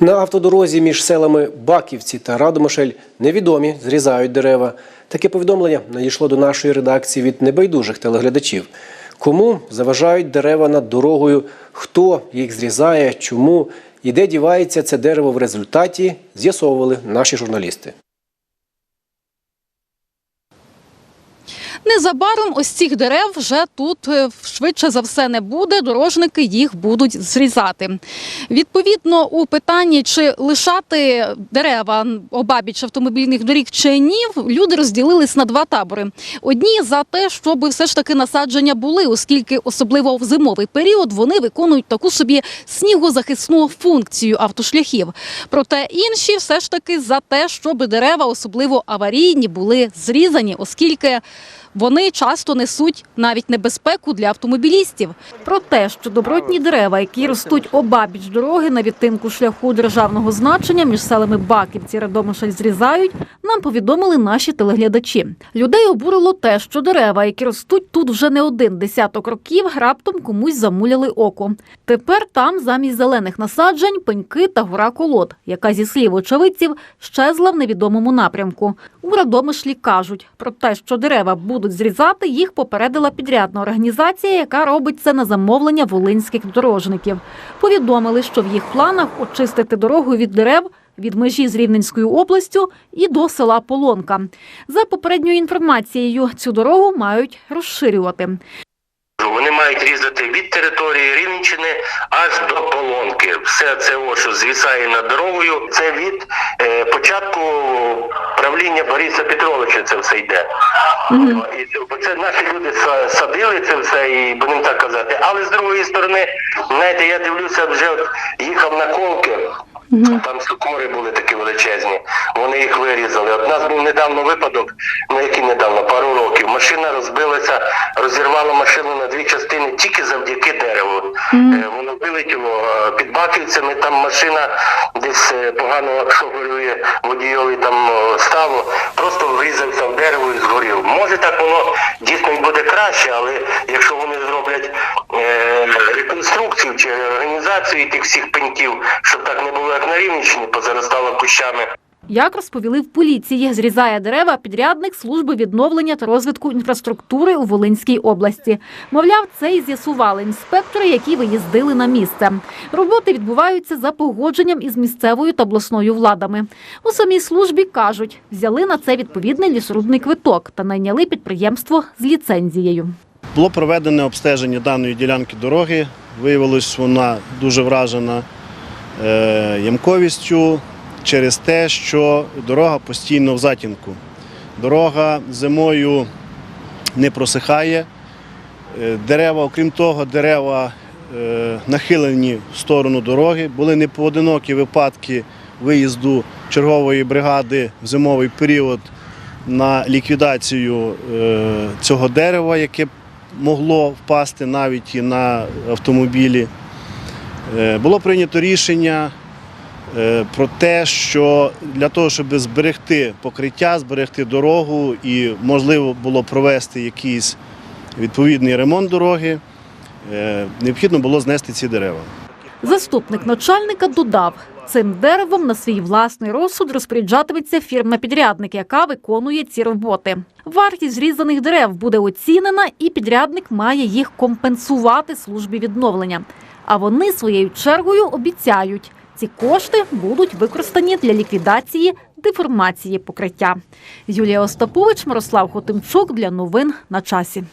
На автодорозі між селами Баківці та Радомишель невідомі зрізають дерева. Таке повідомлення надійшло до нашої редакції від небайдужих телеглядачів. Кому заважають дерева над дорогою, хто їх зрізає, чому і де дівається це дерево в результаті, з'ясовували наші журналісти. Незабаром ось цих дерев вже тут е, швидше за все не буде. Дорожники їх будуть зрізати. Відповідно, у питанні чи лишати дерева обабіч автомобільних доріг чи ні, люди розділились на два табори. Одні за те, щоб все ж таки насадження були, оскільки особливо в зимовий період вони виконують таку собі снігозахисну функцію автошляхів. Проте інші все ж таки за те, щоб дерева, особливо аварійні, були зрізані, оскільки вони часто несуть навіть небезпеку для автомобілістів. Про те, що добротні дерева, які ростуть обабіч дороги на відтинку шляху державного значення між селами Баківці і Радомишль зрізають, нам повідомили наші телеглядачі. Людей обурило те, що дерева, які ростуть тут вже не один десяток років, раптом комусь замуляли око. Тепер там замість зелених насаджень пеньки та гора колод, яка зі слів очевидців щезла в невідомому напрямку. У Радомишлі кажуть про те, що дерева будуть зрізати, їх попередила підрядна організація, яка робить це на замовлення волинських дорожників. Повідомили, що в їх планах очистити дорогу від дерев від межі з Рівненською областю і до села Полонка. За попередньою інформацією, цю дорогу мають розширювати. Вони мають різати від території Рівненщини аж до Полонки. Все це, о, що звісає над дорогою, це від е, початку правління Бориса Петровича це все йде. І це, бо це наші люди садили це все, і будемо так казати. Але з другої сторони, знаєте, я дивлюся, вже от їхав на колки. Там сокори були такі величезні, вони їх вирізали. От у нас був недавно випадок, ну який недавно, пару років. Машина розбилася, розірвала машину на дві частини тільки завдяки дереву. Е, Воно вилетіло е, під баківцями, там машина десь е, погано шоферює водійові там ставу, просто врізався в дерево і згорів. Може так воно дійсно й буде краще, але якщо вони зроблять е, реконструкцію чи організацію тих всіх пеньків, щоб так не було, як на Рівненщині, позаростало кущами. Як розповіли в поліції, зрізає дерева підрядник служби відновлення та розвитку інфраструктури у Волинській області. Мовляв, це і з'ясували інспектори, які виїздили на місце. Роботи відбуваються за погодженням із місцевою та обласною владами. У самій службі кажуть, взяли на це відповідний лісорубний квиток та найняли підприємство з ліцензією. Було проведене обстеження даної ділянки дороги. Виявилось, вона дуже вражена е, ямковістю через те, що дорога постійно в затінку. Дорога зимою не просихає. Е, Дерева, окрім того, дерева е, нахилені в сторону дороги. Були непоодинокі випадки виїзду чергової бригади в зимовий період на ліквідацію е, цього дерева, яке могло впасти навіть і на автомобілі. Було прийнято рішення про те, що для того, щоб зберегти покриття, зберегти дорогу і можливо було провести якийсь відповідний ремонт дороги, е, необхідно було знести ці дерева. Заступник начальника додав, цим деревом на свій власний розсуд розпоряджатиметься фірма-підрядник, яка виконує ці роботи. Вартість зрізаних дерев буде оцінена, і підрядник має їх компенсувати службі відновлення. А вони своєю чергою обіцяють, ці кошти будуть використані для ліквідації деформації покриття. Юлія Остапович, Мирослав Хотимчук для новин на часі.